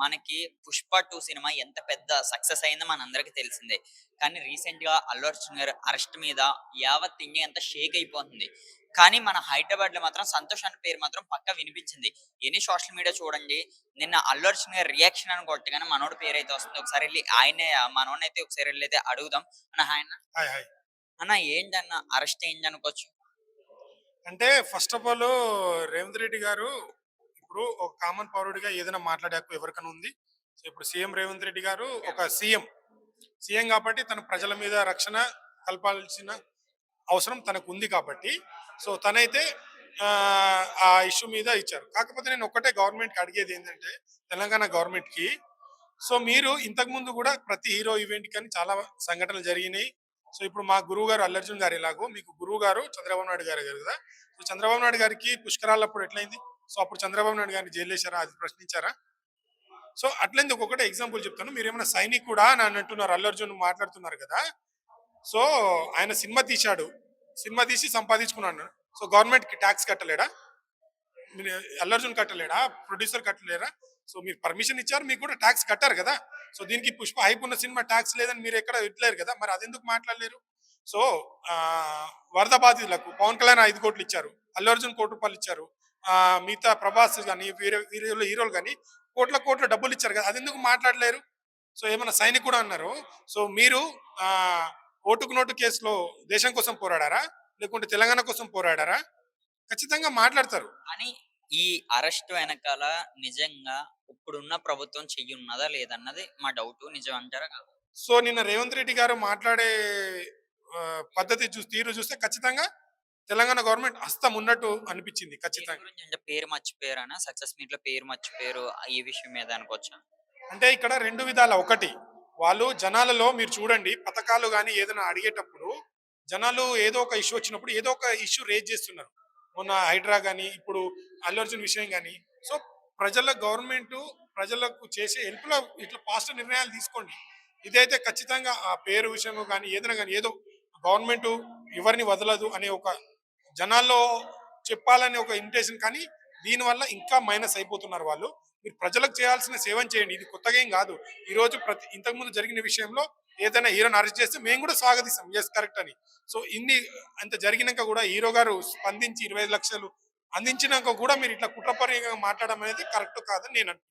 మనకి Pushpa two cinema ఎంత పెద్ద సక్సెస్ అయిందో మనందరికీ తెలిసిందే. కానీ రీసెంట్గా అల్లు అర్జున్ గారు అరెస్ట్ మీద యావత్ ఇండియా అంతా షేక్ అయిపోతుంది. కానీ మన హైదరాబాద్లో మాత్రం సంతోష్ అనే పేరు మాత్రం పక్క వినిపించింది. ఎన్ని సోషల్ మీడియా చూడండి నిన్న అల్లు అర్జున్ గారి రియాక్షన్ అని కొట్టగానే మనోడి పేరు అయితే వస్తుంది. ఒకసారి వెళ్ళి ఆయనే మనోడిని అయితే ఒకసారి వెళ్ళి అయితే అడుగుదాం. అన్న ఆయన అన్న. ఏంటన్న అరెస్ట్ ఏంటి అనుకోవచ్చు అంటే first of all Revanth Reddy garu ఇప్పుడు ఒక కామన్ పౌరుడిగా ఏదైనా మాట్లాడే హక్కు ఎవరికైనా ఉంది? సో ఇప్పుడు సీఎం రేవంత్ రెడ్డి గారు ఒక సీఎం. సీఎం కాబట్టి తన ప్రజల మీద రక్షణ కల్పాల్సిన అవసరం తనకు ఉంది కాబట్టి. సో తనైతే ఆ, ఆ ఇష్యూ మీద ఇచ్చారు. కాకపోతే నేను ఒక్కటే గవర్నమెంట్కి అడిగేది ఏంటంటే తెలంగాణ గవర్నమెంట్కి సో మీరు ఇంతకుముందు కూడా ప్రతి హీరో ఈవెంట్ కానీ చాలా సంఘటనలు జరిగినాయి. సో ఇప్పుడు మా గురువు గారు అల్లర్జున్ గారు ఎలాగో మీకు గురువు గారు చంద్రబాబు నాయుడు గారు గారు కదా. సో చంద్రబాబు నాయుడు గారికి పుష్కరాలప్పుడు ఎట్లయింది? సో అప్పుడు చంద్రబాబు నాయుడు గారిని జైలు వేశారా? అది ప్రశ్నించారా? సో అట్లయింది ఒక్కొక్కటి ఎగ్జాంపుల్ చెప్తాను. మీరు ఏమైనా సైనిక్ కూడా అని అంటున్నారు. అల్లర్జున్ మాట్లాడుతున్నారు కదా. సో ఆయన సినిమా తీశాడు. సినిమా తీసి సంపాదించుకున్నాడు. సో గవర్నమెంట్కి ట్యాక్స్ కట్టలేడా అల్లర్జున్ కట్టలేడా? ప్రొడ్యూసర్ కట్టలేరా? సో మీరు పర్మిషన్ ఇచ్చారు మీకు కూడా ట్యాక్స్ కట్టారు కదా. సో దీనికి పుష్ప హైప్ ఉన్న సినిమా ట్యాక్స్ లేదని మీరు ఎక్కడ ఇట్లేరు కదా. మరి అదెందుకు మాట్లాడలేరు? సో వరద బాధితులకు పవన్ కళ్యాణ్ ఐదు కోట్లు ఇచ్చారు. అల్లు అర్జున్ కోటి రూపాయలు ఇచ్చారు. మిగతా ప్రభాస్ కానీ వీర వీరులు హీరోలు కానీ కోట్ల కోట్ల డబ్బులు ఇచ్చారు కదా అదెందుకు మాట్లాడలేరు? సో ఏమైనా సైనిక్ కూడా అన్నారు. సో మీరు ఆ, ఓటుకు నోటు కేసులో దేశం కోసం పోరాడారా? లేకుంటే తెలంగాణ కోసం పోరాడారా? ఖచ్చితంగా మాట్లాడతారు. కానీ ఈ అరెస్ట్ వెనకాల నిజంగా ఇప్పుడున్న ప్రభుత్వం చెయ్యి ఉన్నదా లేదన్నది మా డౌట్ నిజం అంటారా కాదా? సో నిన్న రేవంత్ రెడ్డి గారు మాట్లాడే పద్ధతి చూసి తీరు చూస్తే ఖచ్చితంగా తెలంగాణ గవర్నమెంట్ హస్తం ఉన్నట్టు అనిపించింది ఖచ్చితంగా. అంటే పేరు మర్చిపోయారనా? సక్సెస్ మీట్లో పేరు మర్చిపోయారు ఈ విషయం మీద అనుకోవచ్చా? అంటే ఇక్కడ రెండు విధాల. ఒకటి వాళ్ళు జనాలలో మీరు చూడండి పథకాలు కానీ ఏదైనా అడిగేటప్పుడు జనాలు ఏదో ఒక ఇష్యూ వచ్చినప్పుడు ఏదో ఒక ఇష్యూ రేజ్ చేస్తున్నారు. మొన్న హైడ్రా కానీ ఇప్పుడు అల్లు అర్జున్ విషయం కానీ సో ప్రజల గవర్నమెంట్ ప్రజలకు చేసే హెల్ప్లో ఇట్లా పాజిటివ్ నిర్ణయాలు తీసుకోండి. ఇదైతే ఖచ్చితంగా ఆ పేరు విషయం కానీ ఏదైనా కానీ ఏదో గవర్నమెంట్ ఎవరిని వదలదు అనే ఒక జనాల్లో చెప్పాలనే ఒక ఇంటెన్షన్ కానీ దీనివల్ల ఇంకా మైనస్ అయిపోతున్నారు వాళ్ళు. మీరు ప్రజలకు చేయాల్సిన సేవం చేయండి. ఇది కొత్తగా ఏం కాదు. ఈరోజు ప్రతి ఇంతకుముందు జరిగిన విషయంలో ఏదైనా హీరోని అరెస్ట్ చేస్తే మేము కూడా స్వాగతిస్తాం ఎస్ కరెక్ట్ అని. సో ఇన్ని అంత జరిగినాక కూడా హీరో గారు స్పందించి ఇరవై లక్షలు అందించినాక కూడా మీరు ఇట్లా కుట్రపరంగా మాట్లాడడం అనేది కరెక్ట్ కాదని నేను